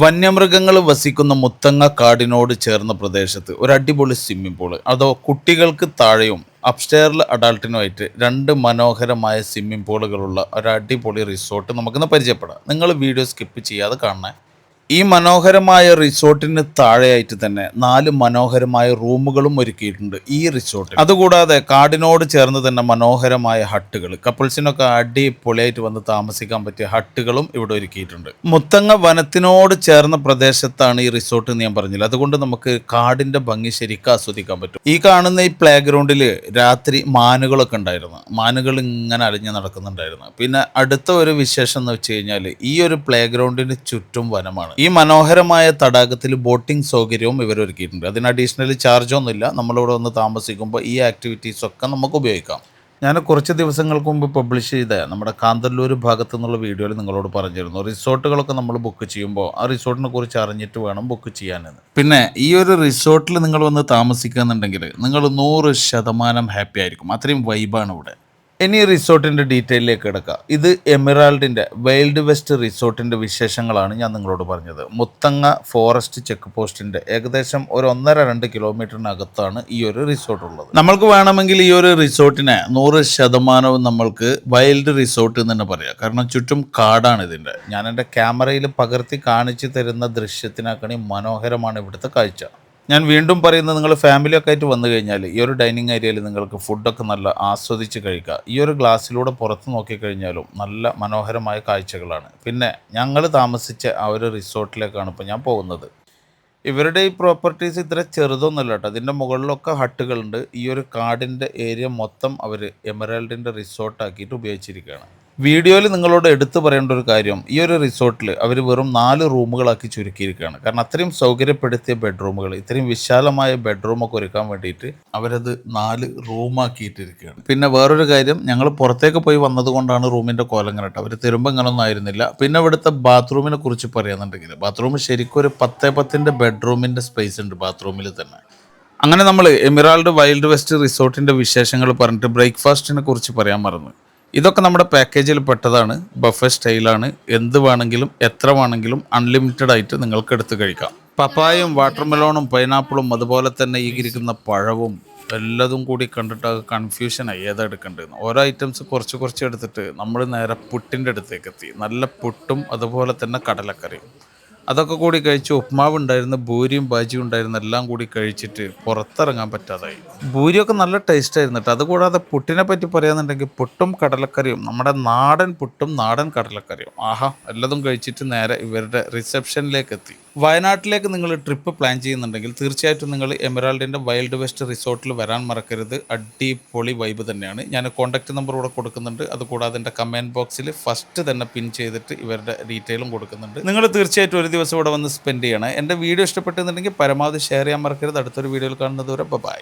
വന്യമൃഗങ്ങൾ വസിക്കുന്ന മുത്തങ്ങ കാടിനോട് ചേർന്ന പ്രദേശത്ത് ഒരു അടിപൊളി സ്വിമ്മിംഗ് പൂൾ അതോ കുട്ടികൾക്ക് താഴെയും അപ്സ്റ്റെയറിൽ അഡാൾട്ടിനുമായിട്ട് രണ്ട് മനോഹരമായ സ്വിമ്മിംഗ് പൂളുകളുള്ള ഒരു അടിപൊളി റിസോർട്ട് നമുക്കിന്ന് പരിചയപ്പെടാം. നിങ്ങൾ വീഡിയോ സ്കിപ്പ് ചെയ്യാതെ കാണണേ. ഈ മനോഹരമായ റിസോർട്ടിന് താഴെയായിട്ട് തന്നെ നാല് മനോഹരമായ റൂമുകളും ഒരുക്കിയിട്ടുണ്ട് ഈ റിസോർട്ടിൽ. അതുകൂടാതെ കാടിനോട് ചേർന്ന് തന്നെ മനോഹരമായ ഹട്ടുകൾ. കപ്പിൾസിനൊക്കെ അടിപൊളിയായിട്ട് വന്ന് താമസിക്കാൻ പറ്റിയ ഹട്ടുകളും ഇവിടെ ഒരുക്കിയിട്ടുണ്ട്. മുത്തങ്ങ വനത്തിനോട് ചേർന്ന പ്രദേശത്താണ് ഈ റിസോർട്ട് എന്ന് ഞാൻ പറഞ്ഞില്ല. അതുകൊണ്ട് നമുക്ക് കാടിന്റെ ഭംഗി ശരിക്കും ആസ്വദിക്കാൻ പറ്റും. ഈ കാണുന്ന ഈ പ്ലേ ഗ്രൗണ്ടിൽ രാത്രി മാനുകളൊക്കെ ഉണ്ടായിരുന്നു. മാനുകൾ ഇങ്ങനെ അലിഞ്ഞ് നടക്കുന്നുണ്ടായിരുന്നു. പിന്നെ അടുത്ത ഒരു വിശേഷം എന്ന് വെച്ച് കഴിഞ്ഞാൽ ഈ ഒരു പ്ലേ ഗ്രൗണ്ടിന് ചുറ്റും വനമാണ്. ഈ മനോഹരമായ തടാകത്തിൽ ബോട്ടിംഗ് സൗകര്യവും ഇവർ ഒരുക്കിയിട്ടുണ്ട് അതിന് അഡീഷണൽ ചാർജൊന്നുമില്ല നമ്മളിവിടെ വന്ന് താമസിക്കുമ്പോൾ ഈ ആക്ടിവിറ്റീസ് ഒക്കെ നമുക്ക് ഉപയോഗിക്കാം. ഞാൻ കുറച്ച് ദിവസങ്ങൾക്ക് മുമ്പ് പബ്ലിഷ് ചെയ്ത നമ്മുടെ കാന്തല്ലൂർ ഭാഗത്തു നിന്നുള്ള വീഡിയോയിൽ നിങ്ങളോട് പറഞ്ഞിരുന്നു. റിസോർട്ടുകളൊക്കെ നമ്മൾ ബുക്ക് ചെയ്യുമ്പോൾ ആ റിസോർട്ടിനെ കുറിച്ച് അറിഞ്ഞിട്ട് വേണം ബുക്ക് ചെയ്യാനെന്ന്. പിന്നെ ഈ ഒരു റിസോർട്ടിൽ നിങ്ങൾ വന്ന് താമസിക്കുകയെന്നുണ്ടെങ്കിൽ നിങ്ങൾ നൂറ് ശതമാനം ഹാപ്പി ആയിരിക്കും. അത്രയും വൈബാണ് ഇവിടെ. ഇനി റിസോർട്ടിന്റെ ഡീറ്റെയിലേക്ക് കിടക്കുക ഇത് എമിറാൾഡിന്റെ വൈൽഡ് വെസ്റ്റ് റിസോർട്ടിന്റെ വിശേഷങ്ങളാണ് ഞാൻ നിങ്ങളോട് പറഞ്ഞത്. മുത്തങ്ങ ഫോറസ്റ്റ് ചെക്ക് പോസ്റ്റിന്റെ ഏകദേശം ഒരു ഒന്നര രണ്ട് കിലോമീറ്ററിനകത്താണ് ഈ ഒരു റിസോർട്ട് ഉള്ളത്. നമ്മൾക്ക് വേണമെങ്കിൽ ഈ ഒരു റിസോർട്ടിനെ നൂറ് ശതമാനവും നമ്മൾക്ക് വൈൽഡ് റിസോർട്ട് എന്ന് തന്നെ പറയാം. കാരണം ചുറ്റും കാടാണ് ഇതിന്റെ ഞാൻ എന്റെ ക്യാമറയിൽ പകർത്തി കാണിച്ചു തരുന്ന ദൃശ്യത്തിനാക്കണി മനോഹരമാണ് ഇവിടുത്തെ കാഴ്ച. ഞാൻ വീണ്ടും പറയുന്നത് നിങ്ങൾ ഫാമിലിയൊക്കെ ആയിട്ട് വന്നു കഴിഞ്ഞാൽ ഈ ഒരു ഡൈനിങ് ഏരിയയിൽ നിങ്ങൾക്ക് ഫുഡൊക്കെ നല്ല ആസ്വദിച്ച് കഴിക്കുക. ഈ ഒരു ഗ്ലാസ്സിലൂടെ പുറത്ത് നോക്കിക്കഴിഞ്ഞാലും നല്ല മനോഹരമായ കാഴ്ചകളാണ്. പിന്നെ ഞങ്ങൾ താമസിച്ച ആ ഒരു റിസോർട്ടിലേക്കാണ് ഇപ്പോൾ ഞാൻ പോകുന്നത്. ഇവരുടെ ഈ പ്രോപ്പർട്ടീസ് ഇത്ര ചെറുതൊന്നുമല്ല കേട്ടോ. അതിന്റെ മുകളിലൊക്കെ ഹട്ടുകളുണ്ട്. ഈ ഒരു കാടിന്റെ ഏരിയ മൊത്തം അവർ എമറാൾഡിന്റെ റിസോർട്ടാക്കിയിട്ട് ഉപയോഗിച്ചിരിക്കുകയാണ്. വീഡിയോയിൽ നിങ്ങളോട് എടുത്തു പറയേണ്ട ഒരു കാര്യം ഈ ഒരു റിസോർട്ടിൽ അവർ വെറും നാല് റൂമുകളാക്കി ചുരുക്കിയിരിക്കുകയാണ്. കാരണം അത്രയും സൗകര്യപ്പെടുത്തിയ ബെഡ്റൂമുകൾ ഇത്രയും വിശാലമായ ബെഡ്റൂമൊക്കെ ഒരുക്കാൻ വേണ്ടിയിട്ട് അവരത് നാല് റൂമാക്കിയിട്ടിരിക്കുകയാണ്. പിന്നെ വേറൊരു കാര്യം ഞങ്ങൾ പുറത്തേക്ക് പോയി വന്നതുകൊണ്ടാണ് റൂമിന്റെ കോലം കണ്ടിട്ട് അവർ തരുമ്പോൾ ഇങ്ങനൊന്നും ആയിരുന്നില്ല. പിന്നെ ഇവിടുത്തെ ബാത്റൂമിനെ കുറിച്ച് പറയുന്നുണ്ടെങ്കിൽ ബാത്റൂം ശരിക്കും ഒരു പത്തേ പത്തിന്റെ ബെഡ്റൂമിന്റെ സ്പേസ് ഉണ്ട് ബാത്റൂമിൽ തന്നെ. അങ്ങനെ നമ്മൾ എമിറാൾഡ് വൈൽഡ് വെസ്റ്റ് റിസോർട്ടിന്റെ വിശേഷങ്ങൾ പറഞ്ഞിട്ട് ബ്രേക്ക്ഫാസ്റ്റിനെ കുറിച്ച് പറയാൻ മറന്നു. ഇതൊക്കെ നമ്മുടെ പാക്കേജിൽ പെട്ടതാണ്. ബഫെ സ്റ്റൈലാണ് എന്ത് വേണമെങ്കിലും എത്ര വേണമെങ്കിലും അൺലിമിറ്റഡ് ആയിട്ട് നിങ്ങൾക്ക് എടുത്ത് കഴിക്കാം. പപ്പായും വാട്ടർമെലോണും പൈനാപ്പിളും അതുപോലെ തന്നെ ഈ ഇരിക്കുന്ന പഴവും എല്ലതും കൂടി കണ്ടിട്ട് കൺഫ്യൂഷനായി ഏതാ എടുക്കേണ്ടതെന്ന്. ഓരോ ഐറ്റംസ് കുറച്ച് കുറച്ച് എടുത്തിട്ട് നമ്മൾ നേരെ പുട്ടിന്റെ അടുത്തേക്ക് എത്തി. നല്ല പുട്ടും അതുപോലെ തന്നെ കടലക്കറിയും. അതൊക്കെ കൂടി കഴിച്ച് ഉപ്മാവ് ഉണ്ടായിരുന്നു ഭൂരിയും ബാജിയും ഉണ്ടായിരുന്നു എല്ലാം കൂടി കഴിച്ചിട്ട് പുറത്തിറങ്ങാൻ പറ്റാതായി. ഭൂരിയൊക്കെ നല്ല ടേസ്റ്റ് ആയിരുന്നു കേട്ടോ. അതുകൂടാതെ പുട്ടിനെ പറ്റി പറയാന്നുണ്ടെങ്കിൽ പുട്ടും കടലക്കറിയും നമ്മുടെ നാടൻ പുട്ടും നാടൻ കടലക്കറിയും. ആഹാ എല്ലതും കഴിച്ചിട്ട് നേരെ ഇവരുടെ റിസപ്ഷനിലേക്ക് എത്തി. വയനാട്ടിലേക്ക് നിങ്ങൾ ട്രിപ്പ് പ്ലാൻ ചെയ്യുന്നുണ്ടെങ്കിൽ തീർച്ചയായിട്ടും നിങ്ങൾ എമറാൾഡിന്റെ വൈൽഡ് വെസ്റ്റ് റിസോർട്ടിൽ വരാൻ മറക്കരുത്. അടിപൊളി വൈബ് തന്നെയാണ്. ഞാൻ കോൺടാക്ട് നമ്പർ ഇവിടെ കൊടുക്കുന്നുണ്ട്. അതുകൂടാതെ എന്റെ കമന്റ് ബോക്സിൽ ഫസ്റ്റ് തന്നെ പിൻ ചെയ്തിട്ട് ഇവരുടെ ഡീറ്റെയിലും കൊടുക്കുന്നുണ്ട്. നിങ്ങൾ തീർച്ചയായിട്ടും ഒരു ദിവസം ഇവിടെ വന്ന് സ്പെൻഡ് ചെയ്യണം. എന്റെ വീഡിയോ ഇഷ്ടപ്പെട്ടെന്നുണ്ടെങ്കിൽ പരമാവധി ഷെയർ ചെയ്യാൻ മറക്കരുത്. അടുത്തൊരു വീഡിയോയിൽ കാണുന്നത് വരെ ബൈ